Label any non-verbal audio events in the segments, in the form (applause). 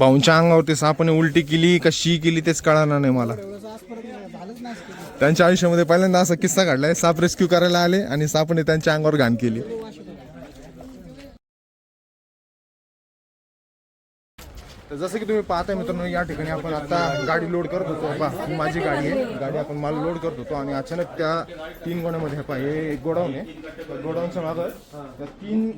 भाऊंच्या अंगावरती सापाने उलटी केली का शी केली तेच कळणार नाही मला. त्यांच्या आयुष्यामध्ये पहिल्यांदा असा किस्सा घडलाय साप रेस्क्यू करायला आले आणि सापाने त्यांच्या अंगावर घाण केली. तर जसं की तुम्ही पाहताय मित्रांनो या ठिकाणी आपण आता गाडी लोड करत होतो. पहा ही माझी गाडी आहे. गाडी आपण माल लोड करत होतो आणि अचानक त्या तीन गोण्यामध्ये हे पहा हे एक गोडाऊन आहे. त्या गोडाऊनच्या मागं त्या तीन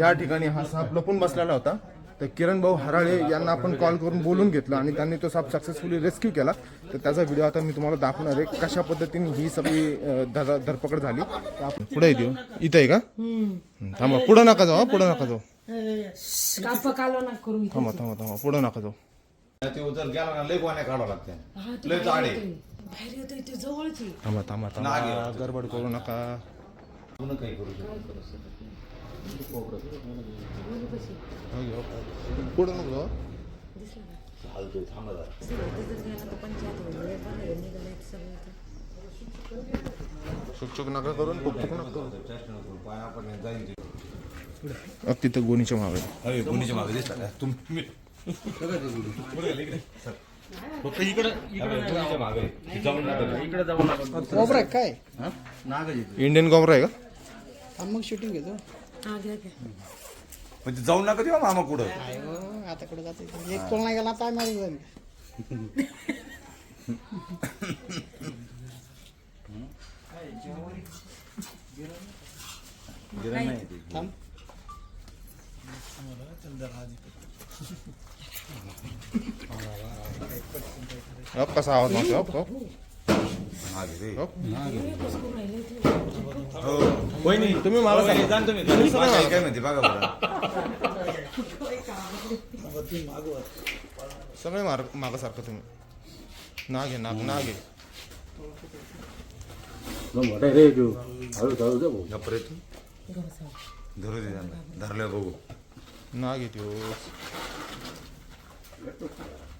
या ठिकाणी हा साप लपून बसलेला होता. तर किरण भाऊ हराळे यांना आपण कॉल करून बोलून घेतलं आणि त्यांनी तो साप सक्सेसफुली रेस्क्यू केला. तर त्याचा व्हिडिओ आता मी तुम्हाला दाखवणार आहे कशा पद्धतीने ही सगळी धरपकड झाली. तर आपण पुढे येतो इथं आहे का? थांबा. पुढं नका जाऊ पुढं नका जाऊ. काप कालो ना करू इथे. थांबा थांबा थांबा. पुढं नका जाऊ. ते उतर गेला ना लय गोण्या काढावं लागते. हा, ते लय बाहेर झाडे येतोय. बाहेर येतोय ते जवळची थांबा थांबा थांबा. गडबड करू नका. पुन्हा काही करू शकतो पुढं नको जाऊ. चालतोय थांबा जरा. चुकचुक नका करून पुकपुक नका करू. चेष्टा नको करू. पाया पडण्यात जाईल ते. अग तिथं गोणीच्या मागे. अरे गुन्ह्याच्या मागे दिसला का? तुम्ही फक्त इकडं गुन्ह्याच्या मागे. हे जाऊन नका. इकडे जाऊ नका. कोबरा काय? इंडियन कॉमरा आहे का? मग शूटिंग घेतो. हा म्हणजे जाऊ नका तेव्हा मामा कुठं. काय हो, आता कुठे जाते एक कोण नाही गेला पाय मारी जाईल गिरण नाही ते. थांब अप कसा आवाज मागतो अप अप मागे रे. अप. हो. वहिनी, तुम्ही मला वहिनी, जाण तुम्ही. माझी आई काय म्हणते बघा बरं सगळे मार मागासारखं तुम्ही नाग आहे नाग नाग आहे गप्प रे तू धरू दे त्यांना धरलं बघू नाग आहे त्यो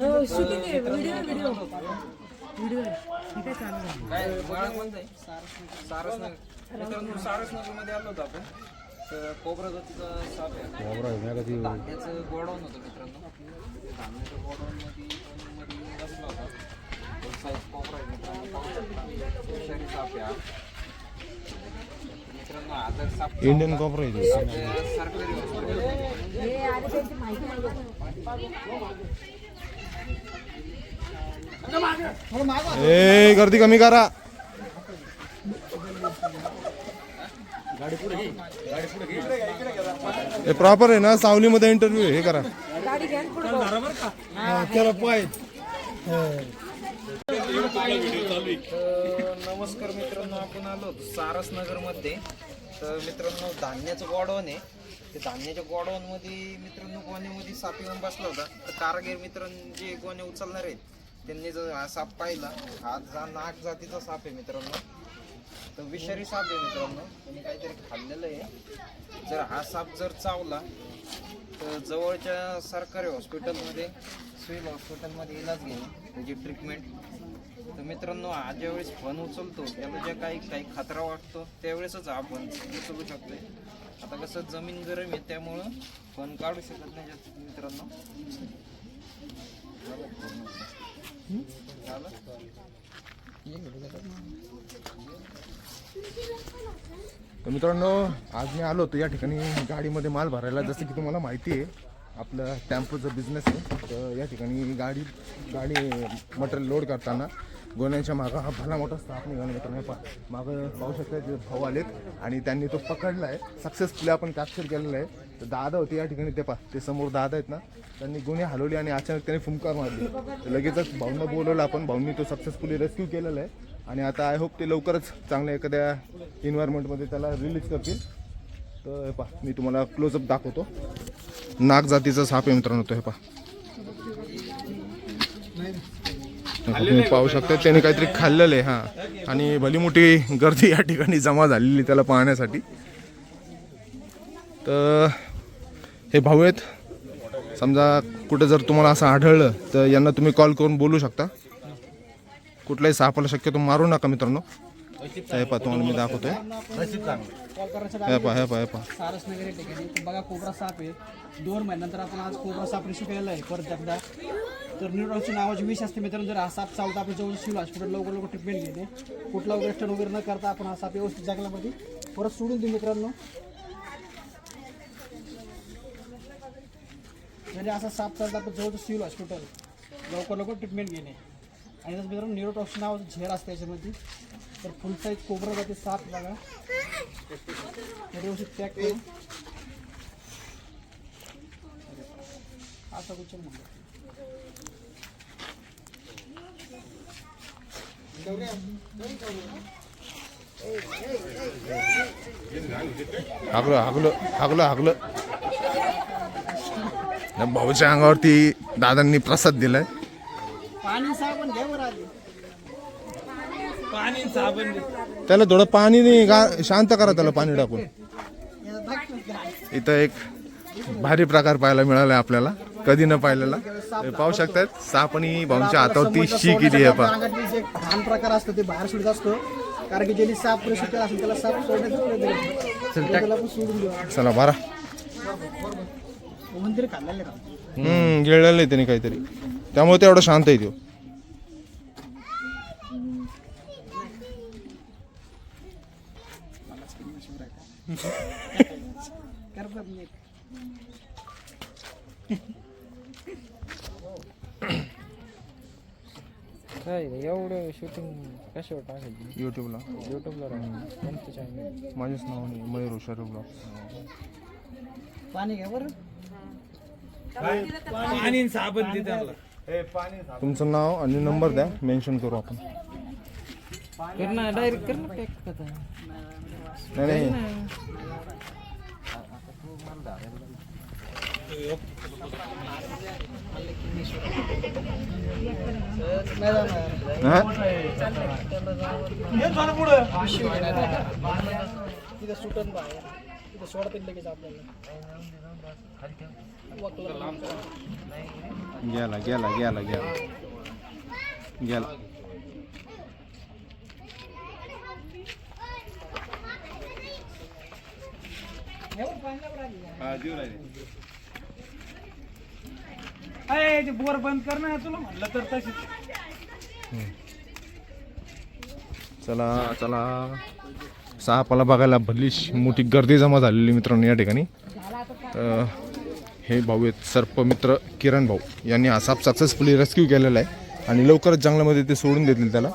हो, shooting आहे, video आहे. Video आहे. काय चालू आहे? काय बाळा कोणतं आहे सारसनगर सारसनगरमध्ये आलो होतो आपण तर कोबरा जातीचा साप आहे धान्याचं गोडाऊन होतं मित्रांनो ते धान्याच्या गोडाऊनमध्ये मध्ये बसला होता तो साईज कोबरा आहे मित्रांनो पाहू शकता विषारी साप आहे हा. मित्रांनो हा जर साप इंडियन कॉपर आहे सरकारी हॉस्पिटल हे ए गर्दी कमी करा. हे प्रॉपर आहे ना? सावलीमध्ये इंटरव्ह्यू हे करा. चला पाय. नमस्कार मित्रांनो आपण आलो होतो सारसनगरमध्ये. तर मित्रांनो धान्याचं गोडाऊन आहे. ते धान्याच्या गोडाऊनमध्ये मित्रांनो गोण्यामध्ये साप येऊन बसला होता. तर कारागीर मित्रांनो जे गोणे उचलणार आहेत त्यांनी जर हा साप पाहिला हा जा नाग जातीचा साप आहे मित्रांनो. तर विषारी साप आहे मित्रांनो. त्यांनी काहीतरी खाल्लेलं आहे. जर हा साप जर चावला तर जवळच्या सरकारी हॉस्पिटलमध्ये सिव्हिल हॉस्पिटलमध्ये इलाज घेईल त्याची ट्रीटमेंट तर मित्रांनो हा ज्यावेळेस फोन उचलतो त्याला ज्या काही काही खतरा वाटतो त्यावेळेसच हा फोन उचलू शकतो आता कसं जमीन गरम आहे त्यामुळं पण काढू शकत नाही जास्त मित्रांनो. तर मित्रांनो आज मी आलो होतो या ठिकाणी गाडीमध्ये माल भरायला. जसं की तुम्हाला माहिती आहे आपलं टेम्पोचा बिझनेस आहे. तर या ठिकाणी गाडी गाडी मटेरियल लोड करताना गोण्यांच्या मागं हा भला मोठा स्टाफ निघाला मित्रांनो. पा मागं पाहू शकता ते भाऊ आलेत आणि त्यांनी तो पकडला आहे सक्सेसफुली आपण कॅप्चर केलेला आहे. तर दादा होते या ठिकाणी. ते पा ते समोर दादा आहेत ना त्यांनी गुन्हे हलवले आणि अचानक त्यांनी फुंकार मारली. तर लगेचच भाऊंना बोलवलं आपण. भाऊंनी तो सक्सेसफुली रेस्क्यू केलेला आहे. आणि आता आय होप ते लवकरच चांगल्या एखाद्या इन्व्हायरमेंटमध्ये त्याला रिलीज करतील. तर हे पहा मी तुम्हाला क्लोजअप दाखवतो. नाग जातीचा साप आहे मित्रांनो तो हे पहा. तुम्ही पाहू शकता त्याने काहीतरी खाल्लेलं आहे हां. आणि भली मोठी गर्दी या ठिकाणी जमा झालेली त्याला पाहण्यासाठी. तर हे भाऊ आहेत. समजा कुठं जर तुम्हाला असं आढळलं तर यांना तुम्ही कॉल करून बोलू शकता. कुठल्याही सापाला शक्यतो मारू नका मित्रांनो. हे पहा तुम्हाला मी दाखवतोय. हे पहा हे पहा हे पहा. सारस नगर या ठिकाणी. तर बघा कोबरा साप आहे. दोन महिन्यानंतर आपण आज कोबरा साप रेस्क्यू केलेला आहे. परत एकदा तर न्यूरॉनची नावाची विष असते मित्रांनो. जर हा साप चालता आपण जवळ शिवला. हॉस्पिटल लवकर लवकर ट्रीटमेंट घेते. कुठला वगैरे स्टन वगैरे न करता आपण हा साप व्यवस्थित जंगलामध्ये परत सोडून देऊ मित्रांनो. जरी असा साप चालता आपण जवळ सिव्हिल हॉस्पिटल लवकर लवकर ट्रीटमेंट घेणे. आणि त्याच मित्रांनो न्यूरोटॉक्सिन नावाचं झेर असतं याच्यामध्ये तर फुल साईज कोबरा जाते साप बघा. तर व्यवस्थित पॅक करून. असं कुठे म्हणलं हागलं हागलं हागलं हागलं. भाऊच्या अंगावरती दादांनी प्रसाद दिलाय. पाणी साबण बरं आधी. त्याला थोडं पाणी नाही गा शांत करा त्याला पाणी टाकून. इथं एक भारी प्रकार पाहायला मिळालाय आपल्याला. कधी न पाहिलेला. हे पाहू शकतात साप आणि भाऊच्या हातावरती शी केली आहे पा अंगातली जे घाण प्रकार असतो ते बाहेर सुटत असतो. कारण की ज्यांनी साप प्रसिद्ध असेल त्याला साप सोडण्याचा प्रयत्न करतो. त्याला पण सोडून देऊ. चला बारा. मंदिर खाल्लेलं का? हम्म गिळलेलं आहे त्याने काहीतरी. त्यामुळे ते एवढं शांत आहे तो. (laughs) करतात नाही काय एवढं शूटिंग कशावर टाकायची? युट्यूबला युट्यूबला कोणतं चॅनल माझेच नाव नाही मयूर हुशार ब्लॉग पाणी घ्या बरं. तुमचं नाव आणि नंबर द्या मेन्शन करू आपण. डायरेक्ट कर ना पॅक नाही नाही नाही जाणार हा? तिथं सुटन बाहेर तिथं सोडता लगेच आपल्याला गेला. गेला. गेला गेला गेला ते बोर बंद कर ना तुला म्हणलं तर तशी चला चला. सापाला बघायला भलीच मोठी गर्दी जमा झालेली मित्रांनो या ठिकाणी. तर हे भाऊ आहेत सर्पमित्र किरण भाऊ. यांनी हा साप सक्सेसफुली रेस्क्यू केलेला आहे. आणि लवकरच जंगलामध्ये ते सोडून देतील त्याला.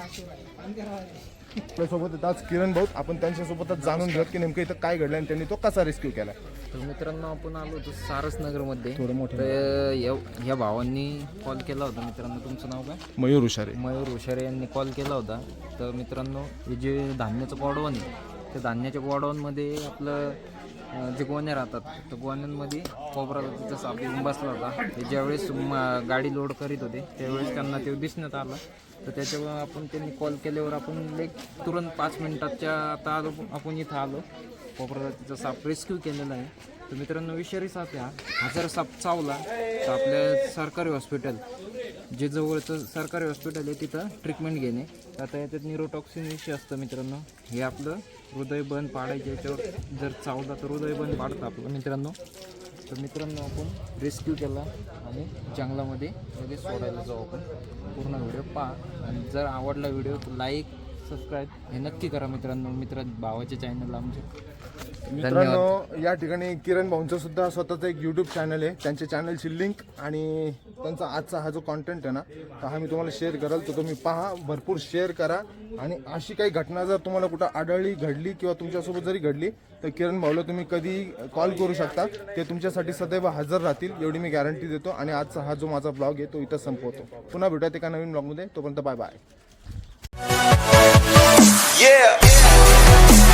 आपल्यासोबत आज किरण भाऊ आपण त्यांच्यासोबतच जाणून घेऊयात की नेमकं इथं काय घडलं आणि त्यांनी तो कसा रेस्क्यू केला? तर मित्रांनो आपण आलो होतो सारस नगरमध्ये थोडं मोठं तर या- ह्या भावांनी कॉल केला होता. मित्रांनो तुमचं नाव काय? मयूर हुशारे मयूर हुशारे यांनी कॉल केला होता. तर मित्रांनो हे जे धान्याचं गोडवण आहे त्या धान्याच्या गोडवणमध्ये आपलं जे गोण्या राहतात तर गोण्यांमध्ये कोबरा तिथं आपण बसला होता. ते ज्यावेळेस गाडी लोड करीत होते त्यावेळेस त्यांना ते दिसण्यात आलं. तर त्याच्यावर आपण त्यांनी कॉल केल्यावर आपण लेक तुरंत पाच मिनिटाच्या आता आलो आपण इथं आलो. कोपरा तिचा साप रेस्क्यू केलेला आहे. तर मित्रांनो विषारी साप हा. जर साप चावला. तर आपल्या सरकारी हॉस्पिटल जे जवळचं सरकारी हॉस्पिटल आहे तिथं ट्रीटमेंट घेणे. आता याच्यात न्यूरोटॉक्सिन विषय असतं मित्रांनो. हे आपलं हृदयबंद पाडायचे याच्यावर जर चावला तर हृदयबंद पाडतं आपलं मित्रांनो. तर मित्रांनो आपण रेस्क्यू केला आणि जंगलामध्ये लगेच सोडायला जाऊ आपण. पूर्ण व्हिडिओ पहा. आणि जर आवडला व्हिडिओ तर लाईक सबस्क्राईब हे नक्की करा मित्रांनो. मित्र भावाच्या चॅनलला आमच्या. मित्रांनो या ठिकाणी किरण भाऊंचं सुद्धा स्वतःचं एक यूट्यूब चॅनल आहे. त्यांच्या चॅनलची लिंक आणि त्यांचा आजचा हा जो कॉन्टेंट आहे ना तर हा मी तुम्हाला शेअर कराल. तर तुम्ही पहा भरपूर शेअर करा. आणि अशी काही घटना जर तुम्हाला कुठं आढळली घडली किंवा तुमच्यासोबत जरी घडली तर किरण भाऊला तुम्ही कधी कॉल करू शकता. ते तुमच्यासाठी सदैव हजर राहतील एवढी मी गॅरंटी देतो. आणि आजचा हा जो माझा ब्लॉग आहे तो इथं संपवतो. पुन्हा भेटूयात एका नवीन ब्लॉगमध्ये तोपर्यंत बाय बाय Yeah.